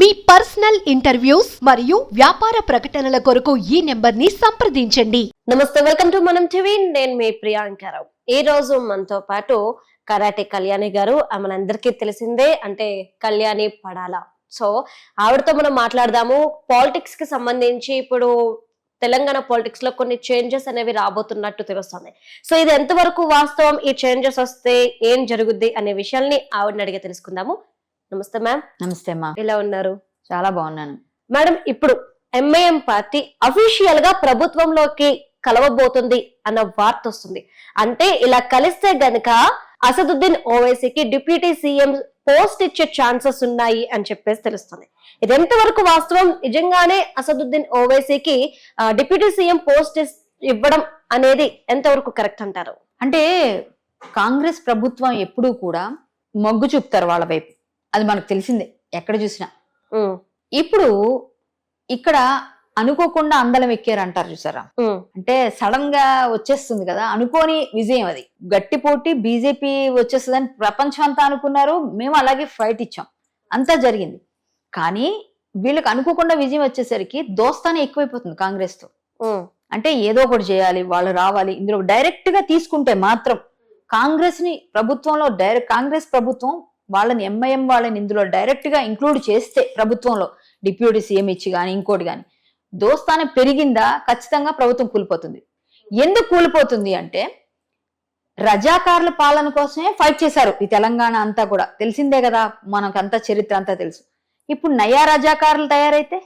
మీ personal interviews మరియు వ్యాపార ప్రకటనల కొరకు ఈ నెంబర్ని సంప్రదించండి. నమస్తే వెల్కమ్ టు మనం టీవీ. నేను మీ ప్రియాంకారావు ఈ రోజు మనతో పాటు కరాటే కళ్యాణి గారు. ఆ మనందరికీ తెలిసిందే అంటే కళ్యాణి పడాల. సో ఆవిడతో మనం మాట్లాడదాము. పాలిటిక్స్కి సంబంధించి ఇప్పుడు తెలంగాణ పాలిటిక్స్లో కొన్ని చేంజెస్ అనేవి రాబోతున్నట్టు తెలుస్తుంది. సో ఇది ఎంతవరకు వాస్తవం? ఈ చేంజెస్ వస్తే ఏం జరుగుద్ది? అనే విషయాల్ని ఆవిడని అడిగి తెలుసుకుందాము. నమస్తే మ్యామ్. నమస్తే అమ్మా. ఎలా ఉన్నారు? చాలా బాగున్నాను. మేడం ఇప్పుడు ఎంఐఎం పార్టీ అఫీషియల్గా ప్రభుత్వంలోకి కలవబోతుంది అన్న వార్త వస్తుంది. అంటే ఇలా కలిస్తే గనక అసదుద్దీన్ ఓవైసీకి డిప్యూటీ సీఎం పోస్ట్ ఇచ్చే ఛాన్సెస్ ఉన్నాయి అని చెప్పేసి తెలుస్తుంది. ఇది ఎంతవరకు వాస్తవం? నిజంగానే అసదుద్దీన్ ఓవైసీకి డిప్యూటీ సీఎం పోస్ట్ ఇవ్వడం అనేది ఎంతవరకు కరెక్ట్ అంటారు? అంటే కాంగ్రెస్ ప్రభుత్వం ఎప్పుడూ కూడా మొగ్గు చూపుతారు వాళ్ళ వైపు. అది మనకు తెలిసిందే ఎక్కడ చూసినా. ఇప్పుడు ఇక్కడ అనుకోకుండా అందలం ఎక్కారు అంటారు చూసారా అంటే సడన్గా వచ్చేస్తుంది కదా అనుకోని విజయం అది. గట్టి పోటీ బీజేపీ వచ్చేస్తుందని ప్రపంచం అంతా అనుకున్నారు మేము అలాగే ఫైట్ ఇచ్చాం. అంతా జరిగింది. కానీ వీళ్ళకి అనుకోకుండా విజయం వచ్చేసరికి దోస్తానే ఎక్కువైపోతుంది కాంగ్రెస్తో అంటే ఏదో ఒకటి చేయాలి వాళ్ళు రావాలి ఇందులో డైరెక్ట్గా తీసుకుంటే మాత్రం కాంగ్రెస్ని ప్రభుత్వంలో డైరెక్ట్ కాంగ్రెస్ ప్రభుత్వం వాళ్ళని ఎంఐఎం వాళ్ళని ఇందులో డైరెక్ట్గా ఇంక్లూడ్ చేస్తే ప్రభుత్వంలో డిప్యూటీ సీఎం ఇచ్చి కానీ ఇంకోటి కానీ దోస్తానం పెరిగిందా ఖచ్చితంగా ప్రభుత్వం కూలిపోతుంది. ఎందుకు కూలిపోతుంది అంటే రజాకారుల పాలన కోసమే ఫైట్ చేశారు ఈ తెలంగాణ అంతా కూడా. తెలిసిందే కదా మనకంతా చరిత్ర అంతా తెలుసు. ఇప్పుడు నయా రజాకారులు తయారైతే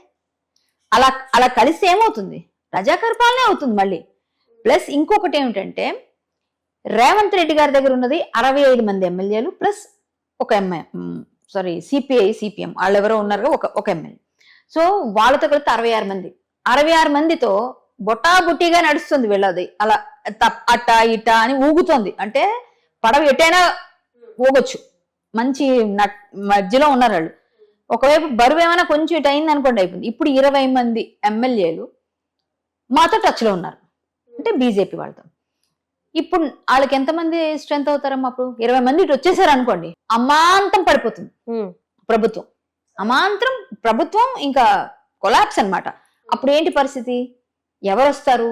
అలా అలా కలిస్తే ఏమవుతుంది? రజాకార పాలనే అవుతుంది మళ్ళీ. ప్లస్ ఇంకొకటి ఏమిటంటే రేవంత్ రెడ్డి గారి దగ్గర ఉన్నది అరవై ఐదు మంది ఎమ్మెల్యేలు ప్లస్ ఒక ఎంఐ సారీ సిపిఐ సిపిఎం వాళ్ళు ఎవరో ఉన్నారు ఒక ఒక ఎమ్మెల్యే సో వాళ్ళతో కలిపితే అరవై ఆరు మంది. అరవై ఆరు మందితో బొటా నడుస్తుంది వీళ్ళది. అలా తప్- అట్ట ఇట అని ఊగుతోంది. అంటే పడవ ఎటైనా ఊగొచ్చు. మంచి నట్- మధ్యలో ఉన్నారు వాళ్ళు. ఒకవైపు బరువు ఏమైనా కొంచెం ఇటు అయింది అనుకోండి అయిపోయింది. ఇప్పుడు ఇరవై మంది ఎమ్మెల్యేలు మాతో టచ్లో ఉన్నారు. అంటే బీజేపీ వాళ్ళతో. ఇప్పుడు వాళ్ళకి ఎంతమంది స్ట్రెంత్ అవుతారమ్మా అప్పుడు? ఇరవై మంది ఇటు వచ్చేసారు అనుకోండి అమాంతం పడిపోతుంది. ప్రభుత్వం. అమాంతరం ప్రభుత్వం ఇంకా కొలాప్స్ అన్నమాట. అప్పుడు ఏంటి పరిస్థితి? ఎవరు వస్తారు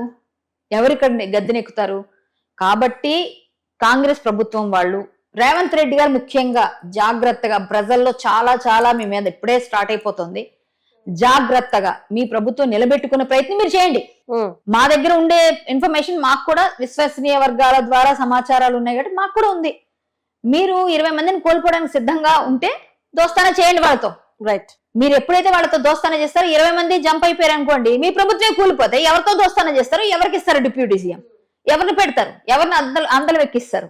ఎవరు ఇక్కడ గద్దెనెక్కుతారు? కాబట్టి కాంగ్రెస్ ప్రభుత్వం వాళ్ళు రేవంత్ రెడ్డి గారు ముఖ్యంగా జాగ్రత్తగా ప్రజల్లో చాలా చాలా మీ మీద ఇప్పుడే స్టార్ట్ అయిపోతుంది. జాగ్రత్తగా మీ ప్రభుత్వం నిలబెట్టుకునే ప్రయత్నం మీరు చేయండి. మా దగ్గర ఉండే ఇన్ఫర్మేషన్ మాకు కూడా విశ్వసనీయ వర్గాల ద్వారా సమాచారాలు ఉన్నాయి కాబట్టి మాకు కూడా ఉంది. మీరు ఇరవై మందిని కోల్పోవడానికి సిద్ధంగా ఉంటే దోస్తానా చేయండి వాళ్ళతో. రైట్ మీరు ఎప్పుడైతే వాళ్ళతో దోస్తానా చేస్తారో ఇరవై మంది జంప్ అయిపోయారు అనుకోండి మీ ప్రభుత్వమే కూలిపోతే ఎవరితో దోస్తానా చేస్తారు ఎవరికి ఇస్తారు డిప్యూటీ సీఎం? ఎవరిని పెడతారు? ఎవరిని అందలు అందలు ఎక్కిస్తారు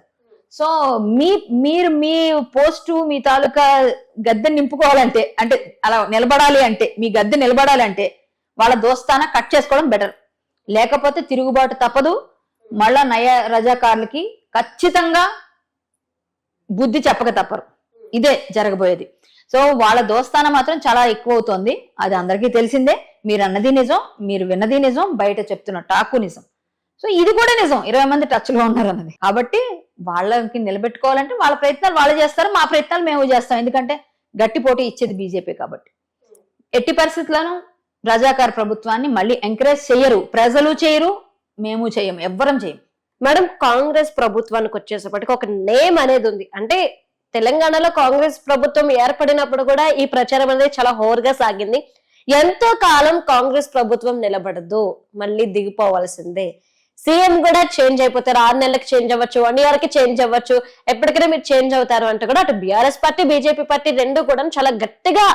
సో మీ మీరు మీ పోస్టు మీ తాలూకా గద్దె నింపుకోవాలంటే అంటే అలా నిలబడాలి అంటే మీ గద్దె నిలబడాలి అంటే వాళ్ళ దోస్తాన కట్ చేసుకోవడం బెటర్. లేకపోతే తిరుగుబాటు తప్పదు. మళ్ళా నయ రజాకారులకి ఖచ్చితంగా బుద్ధి చెప్పక తప్పరు. ఇదే జరగబోయేది. సో వాళ్ళ దోస్తాన మాత్రం చాలా ఎక్కువ అవుతోంది అది అందరికీ తెలిసిందే. మీరు అన్నది నిజం మీరు విన్నది నిజం బయట చెప్తున్న టాకు నిజం. సో ఇది కూడా నిజం. ఇరవై మంది టచ్లో ఉన్నారు అన్నది. కాబట్టి వాళ్ళకి నిలబెట్టుకోవాలంటే వాళ్ళ ప్రయత్నాలు వాళ్ళు చేస్తారు మా ప్రయత్నాలు మేము చేస్తాం. ఎందుకంటే గట్టి పోటీ ఇచ్చేది బీజేపీ కాబట్టి. ఎట్టి పరిస్థితుల్లోనూ రజాకార్ ప్రభుత్వాన్ని మళ్ళీ ఎంకరేజ్ చేయరు ప్రజలు చేయరు మేము చేయం ఎవ్వరం చేయం మేడం కాంగ్రెస్ ప్రభుత్వానికి వచ్చేసప్పటికి ఒక నేమ్ అనేది ఉంది. అంటే తెలంగాణలో కాంగ్రెస్ ప్రభుత్వం ఏర్పడినప్పుడు కూడా ఈ ప్రచారం అనేది చాలా హోరుగా సాగింది. ఎంతో కాలం కాంగ్రెస్ ప్రభుత్వం నిలబడదు. మళ్ళీ దిగిపోవాల్సిందే. సీఎం కూడా చేంజ్ అయిపోతారు. ఆరు నెలలకు చేంజ్ అవ్వచ్చు వన్ ఇయర్కి చేంజ్ అవ్వచ్చు. ఎప్పటికైనా మీరు చేంజ్ అవుతారు అంటే కూడా అటు బీఆర్ఎస్ పార్టీ బీజేపీ పార్టీ రెండు కూడా చాలా గట్టిగా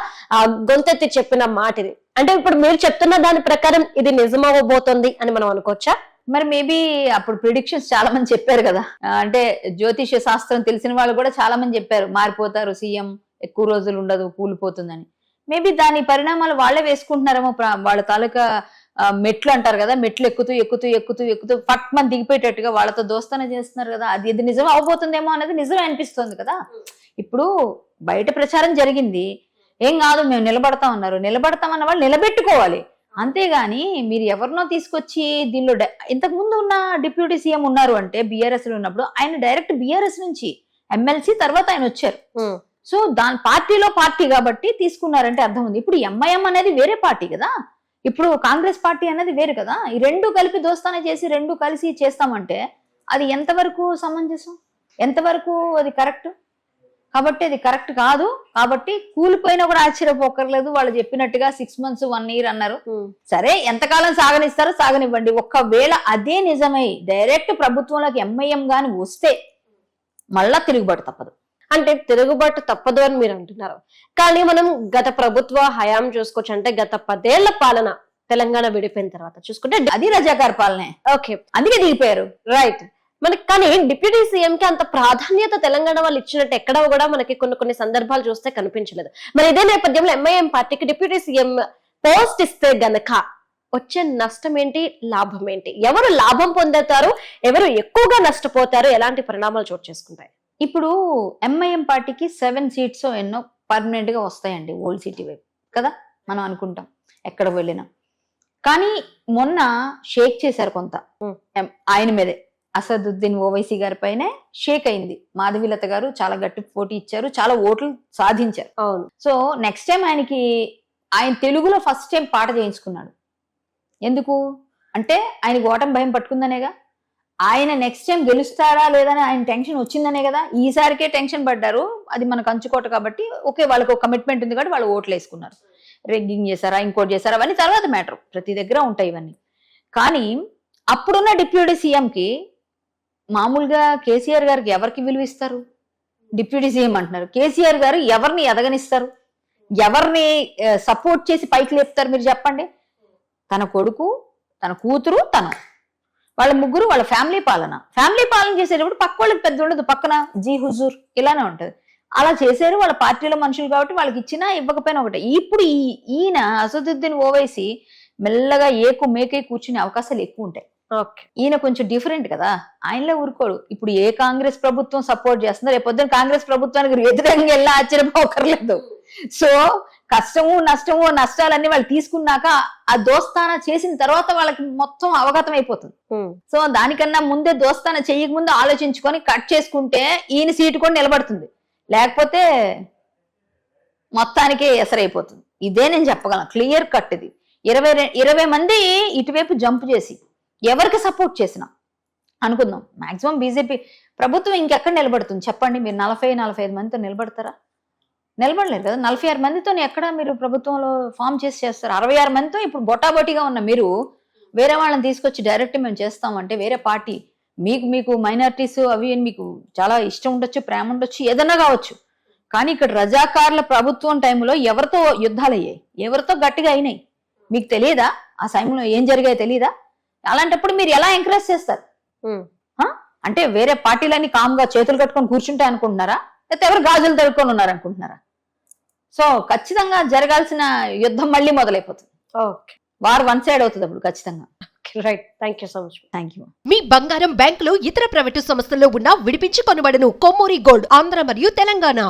గొంతెత్తి చెప్పిన మాట ఇది. అంటే ఇప్పుడు మీరు చెప్తున్న దాని ప్రకారం ఇది నిజమవ్వబోతోంది అని మనం అనుకోవచ్చా? మరి మేబీ అప్పుడు ప్రిడిక్షన్స్ చాలా మంది చెప్పారు కదా. అంటే జ్యోతిష శాస్త్రం తెలిసిన వాళ్ళు కూడా చాలా మంది చెప్పారు. మారిపోతారు సీఎం ఎక్కువ రోజులు ఉండదు కూలిపోతుందని. మేబీ దాని పరిణామాలు వాళ్ళే వేసుకుంటున్నారేమో వాళ్ళ తాలూకా మెట్లు అంటారు కదా మెట్లు ఎక్కుతూ ఎక్కుతూ ఎక్కుతూ ఎక్కుతూ పట్ మంది దిగిపోయేటట్టుగా వాళ్ళతో దోస్తాన చేస్తున్నారు కదా. అది ఇది నిజం అవబోతుందేమో అనేది నిజం అనిపిస్తుంది కదా. ఇప్పుడు బయట ప్రచారం జరిగింది. ఏం కాదు మేము నిలబడతాం అన్నారు నిలబడతాం అన్న వాళ్ళు నిలబెట్టుకోవాలి. అంతేగాని మీరు ఎవరినో తీసుకొచ్చి దీనిలో ఇంతకు ముందు ఉన్న డిప్యూటీ సీఎం ఉన్నారు అంటే బీఆర్ఎస్లో ఉన్నప్పుడు ఆయన డైరెక్ట్ బీఆర్ఎస్ నుంచి ఎమ్మెల్సీ తర్వాత ఆయన వచ్చారు. సో దాని పార్టీలో పార్టీ కాబట్టి తీసుకున్నారంటే అర్థం ఉంది. ఇప్పుడు ఎంఐఎం అనేది వేరే పార్టీ కదా. ఇప్పుడు కాంగ్రెస్ పార్టీ అనేది వేరు కదా? ఈ రెండు కలిపి దోస్తానే చేసి రెండు కలిసి చేస్తామంటే అది ఎంతవరకు సమంజసం? ఎంతవరకు అది కరెక్ట్? కాబట్టి అది కరెక్ట్ కాదు. కాబట్టి కూలిపోయినా కూడా ఆశ్చర్యపోకర్లేదు. వాళ్ళు చెప్పినట్టుగా సిక్స్ మంత్స్ వన్ ఇయర్ అన్నారు. సరే ఎంతకాలం సాగనిస్తారో సాగనివ్వండి. ఒక్కవేళ అదే నిజమై డైరెక్ట్ ప్రభుత్వంలోకి ఎంఐఎం గాని వస్తే మళ్ళా తిరుగుబాటు తప్పదు. అంటే తిరుగుబాటు తప్పదు అని మీరు అంటున్నారు. కానీ మనం గత ప్రభుత్వ హయాం చూసుకోవచ్చు. అంటే గత పదేళ్ళ పాలన తెలంగాణ విడిపోయిన తర్వాత చూసుకుంటే అది రజాకార్ పాలనే. ఓకే. అందుకే దిగిపోయారు. రైట్. మనకి కానీ డిప్యూటీ సీఎం కి అంత ప్రాధాన్యత తెలంగాణ వాళ్ళు ఇచ్చినట్టు ఎక్కడ కూడా మనకి కొన్ని కొన్ని సందర్భాలు చూస్తే కనిపించలేదు. మరి ఇదే నేపథ్యంలో ఎంఐఎం పార్టీకి డిప్యూటీ సీఎం పోస్ట్ ఇస్తే గనక వచ్చే నష్టం ఏంటి? లాభం ఏంటి? ఎవరు లాభం పొందుతారు? ఎవరు ఎక్కువగా నష్టపోతారు? ఎలాంటి పరిణామాలు చోటు చేసుకుంటాయి? ఇప్పుడు ఎంఐఎం పార్టీకి సెవెన్ సీట్స్ ఎన్నో పర్మనెంట్గా వస్తాయండి ఓల్డ్ సిటీ వైపు కదా? మనం అనుకుంటాం ఎక్కడ వెళ్ళినా. కానీ మొన్న షేక్ చేశారు కొంత. ఆయన మీదే. అసదుద్దీన్ ఓవైసీ గారి పైనే షేక్ అయింది. మాధవీలత గారు చాలా గట్టి పోటీ ఇచ్చారు చాలా ఓట్లు సాధించారు. అవును. సో నెక్స్ట్ టైం ఆయనకి ఆయన తెలుగులో ఫస్ట్ టైం పాట చేయించుకున్నాడు. ఎందుకు? అంటే ఆయనకి ఓటమి భయం పట్టుకుందనేగా? ఆయన నెక్స్ట్ టైం గెలుస్తాడా లేదని ఆయన టెన్షన్ వచ్చిందనే కదా ఈసారికే టెన్షన్ పడ్డారు. అది మనకు అంచుకోట కాబట్టి ఓకే వాళ్ళకి ఒక కమిట్మెంట్ ఉంది కాబట్టి వాళ్ళు ఓట్లు వేసుకున్నారు. రెగ్గింగ్ చేశారా ఇంకోటి చేశారా అవన్నీ తర్వాత మ్యాటర్ ప్రతి దగ్గర ఉంటాయి ఇవన్నీ. కానీ అప్పుడున్న డిప్యూటీ సీఎంకి మామూలుగా కేసీఆర్ గారికి ఎవరికి విలువిస్తారు డిప్యూటీ సీఎం అంటున్నారు. కేసీఆర్ గారు ఎవరిని ఎదగనిస్తారు? ఎవరిని uh, సపోర్ట్ చేసి పైకి లేపుతారు మీరు చెప్పండి? తన కొడుకు తన కూతురు తను. వాళ్ళ ముగ్గురు వాళ్ళ ఫ్యామిలీ పాలన. ఫ్యామిలీ పాలన చేసేటప్పుడు పక్క వాళ్ళకి పెద్ద ఉండదు పక్కన జీ హుజూర్ ఇలానే ఉంటది. అలా చేశారు వాళ్ళ పార్టీలో మనుషులు కాబట్టి వాళ్ళకి ఇచ్చినా ఇవ్వకపోయినా ఒకటే. ఇప్పుడు ఈ ఈయన అసదుద్దీన్ ఓవైసీ మెల్లగా ఏకు మేకే కూర్చునే అవకాశాలు ఎక్కువ ఉంటాయి. ఓకే. ఈయన కొంచెం డిఫరెంట్ కదా. ఆయనలో ఊరుకోడు. ఇప్పుడు ఏ కాంగ్రెస్ ప్రభుత్వం సపోర్ట్ చేస్తుందో రేపు పొద్దున్న కాంగ్రెస్ ప్రభుత్వానికి వ్యతిరేకంగా వెళ్ళి ఆశ్చర్యపోకర్లేదు. సో కష్టము నష్టము నష్టాలన్నీ వాళ్ళు తీసుకున్నాక ఆ దోస్తాన చేసిన తర్వాత వాళ్ళకి మొత్తం అవగతం అయిపోతుంది. సో దానికన్నా ముందే దోస్తాన చెయ్యక ముందు ఆలోచించుకొని కట్ చేసుకుంటే ఈయన సీటు కూడా నిలబడుతుంది. లేకపోతే మొత్తానికి ఎసరైపోతుంది. ఇదే నేను చెప్పగలను. క్లియర్ కట్ ఇది. ఇరవై ఇరవై మంది ఇటువైపు జంప్ చేసి ఎవరికి సపోర్ట్ చేసినా అనుకుందాం. మాక్సిమం బీజేపీ ప్రభుత్వం ఇంకెక్కడ నిలబడుతుంది? చెప్పండి. మీరు నలభై నలభై ఐదు మందితో నిలబడతారా? నిలబడలేరు కదా. నలభై ఆరు మందితో ఎక్కడ మీరు ప్రభుత్వంలో ఫామ్ చేసి చేస్తారు? అరవై ఆరు మందితో ఇప్పుడు బొటాబొటిగా ఉన్న మీరు వేరే వాళ్ళని తీసుకొచ్చి డైరెక్ట్ మేము చేస్తామంటే వేరే పార్టీ మీకు మీకు మైనారిటీస్ అవి అని మీకు చాలా ఇష్టం ఉండొచ్చు ప్రేమ ఉండొచ్చు ఏదైనా కావచ్చు. కానీ ఇక్కడ రజాకార్ల ప్రభుత్వం టైంలో ఎవరితో యుద్ధాలు అయ్యాయి? ఎవరితో గట్టిగా అయినాయి? మీకు తెలియదా? ఆ సమయంలో ఏం జరిగాయో తెలియదా అలాంటప్పుడు మీరు ఎలా ఎంకరేజ్ చేస్తారు? అంటే వేరే పార్టీలన్నీ కామ్గా చేతులు కట్టుకొని కూర్చుంటాయి అనుకుంటున్నారా లేకపోతే ఎవరు గాజులు తడుకొని ఉన్నారు అనుకుంటున్నారా సో ఖచ్చితంగా జరగాల్సిన యుద్ధం మళ్ళీ మొదలైపోతుంది. ఓకే. వారు వన్ సైడ్ అవుతుంది అప్పుడు ఖచ్చితంగా. Right. Thank you so much thank you మీ బంగారం బ్యాంకులు ఇతర ప్రైవేటు సంస్థల్లో ఉన్న విడిపించి కొనబడను కొమ్మూరి గోల్డ్ ఆంధ్ర మరియు తెలంగాణ.